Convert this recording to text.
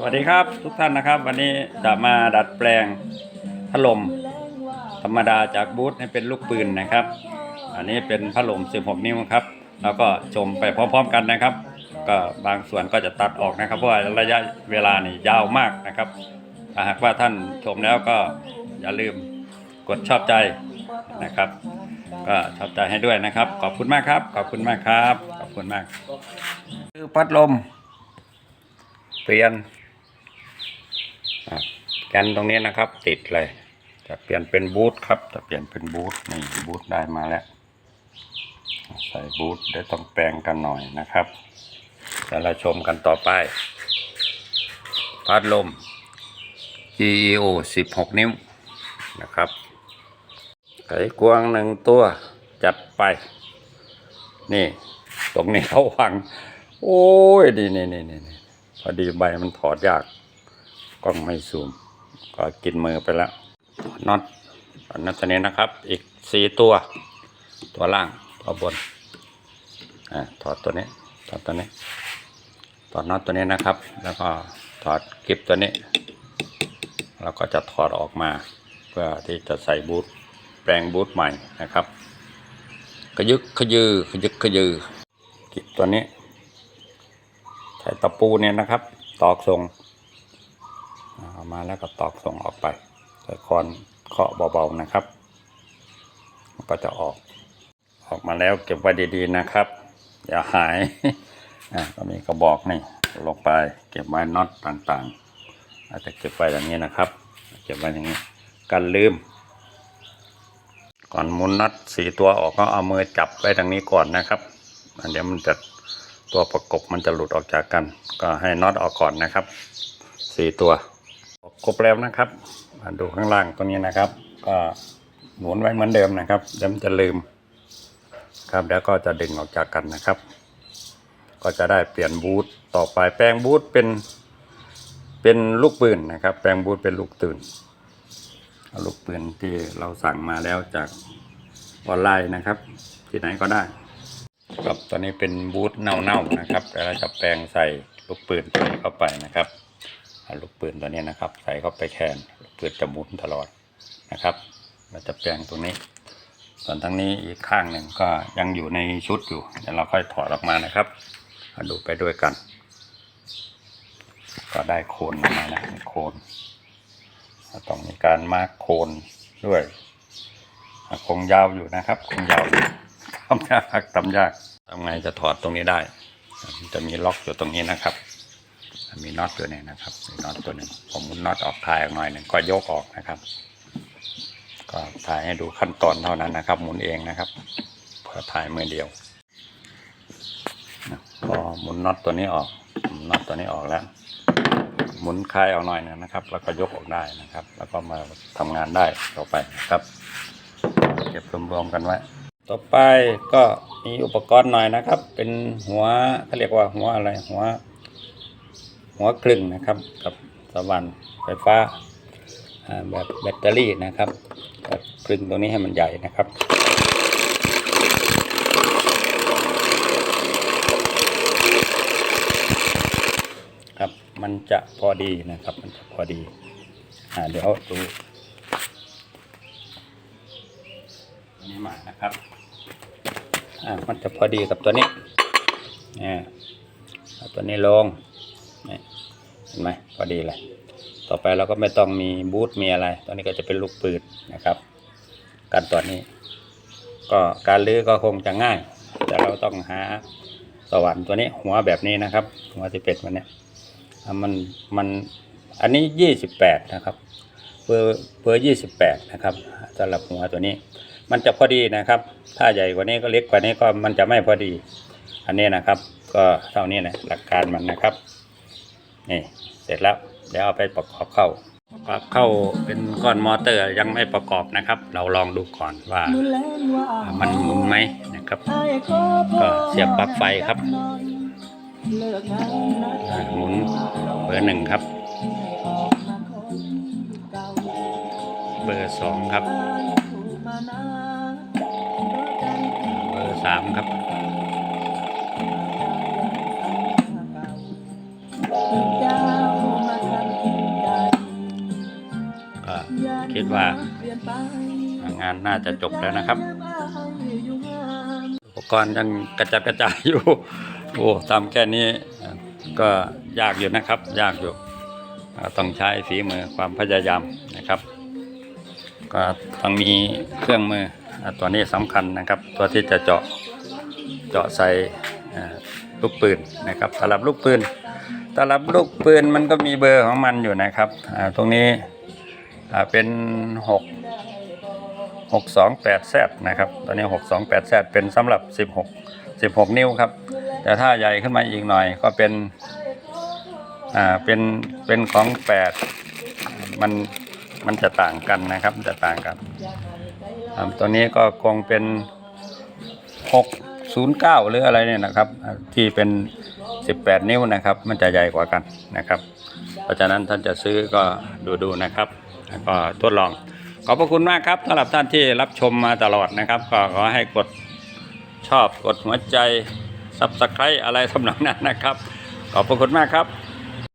สวัสดีครับทุกท่านนะครับ วันนี้จะมาดัดแปลงพัดลม ธรรมดาจากบูธให้เป็นลูกปืนนะครับ อันนี้เป็นพัดลม 16 นิ้วครับ แล้วก็ชมไปพร้อม ๆ กันนะครับ ก็บางส่วนก็จะตัดออกนะครับ เพราะว่าระยะเวลานี่ยาวมากนะครับถ้าหากว่าท่านชมแล้วก็อย่าลืมกดชอบใจนะครับ ก็ชอบใจให้ด้วยนะครับ ขอบคุณมากครับ ขอบคุณมากครับ ขอบคุณมาก คือพัดลมเปลี่ยน กันตรงนี้นะครับติดเลย จะเปลี่ยนเป็นบูทครับจะเปลี่ยนเป็นบูทนี่บูทได้มาแล้ว ใส่บูทได้ต้องแปลงกันหน่อยนะครับเดี๋ยวเราชมกันต่อไปพัดลม GEO 16 นิ้วนะครับไขกวางหนึ่งตัวจัดไป นี่ ตรงนี้เขาวาง โอ้ยนี่นี่นี่นี่พอดีใบมันถอดยาก กล้องไม่ซูม ก็กินมือไปแล้วน็อตน็อตตัวนี้นะครับ อีกสี่ตัว ตัวล่าง ตัวบนอ่าถอดตัวนี้ ถอดตัวนี้ ถอดน็อตตัวนี้นะครับ แล้วก็ถอดกริปตัวนี้เราก็จะถอดออกมา เพื่อที่จะใส่บูทแปลงบูทใหม่นะครับขยึกขยือขยึกขยือกิบตัวนี้ ใช้ตะปูเนี่ยนะครับ ตอกทรง เอามาแล้วก็ตอกทรงออกไปใช้คอนเคาะเบาๆนะครับก็จะออก ออกมาแล้วเก็บไว้ดีๆนะครับ อย่าหายอ่าก็มีกระบอกนี่ลงไปเก็บไว้น็อตต่างๆ อาจจะเก็บไว้อย่างนี้นะครับ เก็บไว้อย่างนี้กันลืม ก่อนมุนน็อตสี่ตัวออกก็เอามือจับไว้ทางนี้ก่อนนะครับอันเดี๋ยวมันจะตัวประกบมันจะหลุดออกจากกัน ก็ให้น็อตออกก่อนนะครับสี่ตัว ครบแล้วนะครับดูข้างล่างตัวนี้นะครับ ก็หมุนไว้เหมือนเดิมนะครับเดี๋ยวมันจะลืม ครับเดี๋ยวก็จะดึงออกจากกันนะครับ ก็จะได้เปลี่ยนบูทต่อไปแปลงบูทเป็นเป็นลูกปืนนะครับ แปลงบูทเป็นลูกตื่นเอาลูกปืนที่เราสั่งมาแล้วจากออนไลน์นะครับ ที่ไหนก็ได้ครับตอนนี้เป็นบูธเน่าๆนะครับแต่เราจะแปลงใส่ลูกปืนตัวนี้เข้าไปนะครับ ลูกปืนตัวนี้นะครับ ใส่เข้าไปแคนลูกปืนจะหมุนตลอดนะครับเราจะแปลงตรงนี้ ส่วนทั้งนี้อีกข้างหนึ่งก็ยังอยู่ในชุดอยู่เดี๋ยวเราค่อยถอดออกมานะครับมาดูไปด้วยกัน ก็ได้โคนมานะโคนต้องมีการมาร์คโคนด้วยคงยาวอยู่นะครับคงยาวทำยากทำยากทำไงจะถอดตรงนี้ได้ จะมีล็อกอยู่ตรงนี้นะครับ มีน็อตตัวนี้นะครับมีน็อตตัวหนึ่งผมหมุนน็อตออกทายออกหน่อยหนึ่งก็ยกออกนะครับ ก็ถ่ายให้ดูขั้นตอนเท่านั้นนะครับ หมุนเองนะครับเพื่อถ่ายมือเดียวพอหมุนน็อตตัวนี้ออกน็อตตัวนี้ออกแล้ว หมุนคลายเอาหน่อยหนึงนะครับ แล้วก็ยกออกได้นะครับ แล้วก็มาทำงานได้ต่อไปนะครับ เก็บรวมๆกันไว้ต่อไปก็มีอุปกรณ์หน่อยนะครับ เป็นหัวเขาเรียกว่าหัวอะไรหัว หัวคลึงนะครับ กับสว่านไฟฟ้าแบบแบตเตอรี่นะครับก็คลึงตรงนี้ให้มันใหญ่นะครับครับมันจะพอดีนะครับ มันจะพอดีอ่าเดี๋ยวดูนนี้มานะครับอ่ามันจะพอดีกับตัวนี้อ่าตัวนี้ลง เห็นไหมพอดีเลยต่อไปเราก็ไม่ต้องมีบูทมีอะไรตัวนี้ก็จะเป็นลูกปืนนะครับ การตัวนี้ ก็การลื้อก็คงจะง่าย แต่เราต้องหาสว่านตัวนี้ หัวแบบนี้นะครับ หัวที่เป็ดมันเนี่ยมันมันอันนี้ยี่สิบแปดนะครับเบอร์เบอร์ยี่สิบแปดนะครับสำหรับหัวตัวนี้ มันจะพอดีนะครับ ถ้าใหญ่กว่านี้ก็เล็กกว่านี้ก็มันจะไม่พอดี อันนี้นะครับ ก็เท่านี้นะหลักการมันนะครับ นี่เสร็จแล้ว เดี๋ยวเอาไปประกอบเข้าประกอบเข้าเป็นก้อนมอเตอร์ยังไม่ประกอบนะครับ เราลองดูก่อนว่ามันหมุนไหมนะครับ ก็เสียบปลั๊กไฟครับหมุนเบอร์หนึ่งครับ เบอร์สองครับ เบอร์สามครับ ว่างานน่าจะจบแล้วนะครับ อุปกรณ์ยังกระจัดกระจายอยู่ โอ้ทำแค่นี้ก็ยากอยู่นะครับ ยากอยู่ ต้องใช้ฝีมือความพยายามนะครับ ก็ต้องมีเครื่องมือตัวนี้สำคัญนะครับ ตัวที่จะเจาะเจาะใส่ลูกปืนนะครับตลับลูกปืนตลับลูกปืนมันก็มีเบอร์ของมันอยู่นะครับตรงนี้ เป็นหก628แซดนะครับตัวนี้628แซดเป็นสำหรับ16 16นิ้วครับ แต่ถ้าใหญ่ขึ้นมาอีกหน่อยก็เป็นอ่าเป็นเป็นของ8มันมันจะต่างกันนะครับจะต่างกันตัวนี้ก็คงเป็น609หรืออะไรเนี่ยนะครับ ที่เป็น18นิ้วนะครับ มันจะใหญ่กว่ากันนะครับ เพราะฉะนั้นท่านจะซื้อก็ดูดูนะครับ แล้วก็ทดลอง ขอบพระคุณมากครับสำหรับท่านที่รับชมมาตลอดนะครับ ก็ขอให้กดชอบกดหัวใจ s u b สไครต์อะไรทำนองนั้นนะครับ ขอบพระคุณมากครับ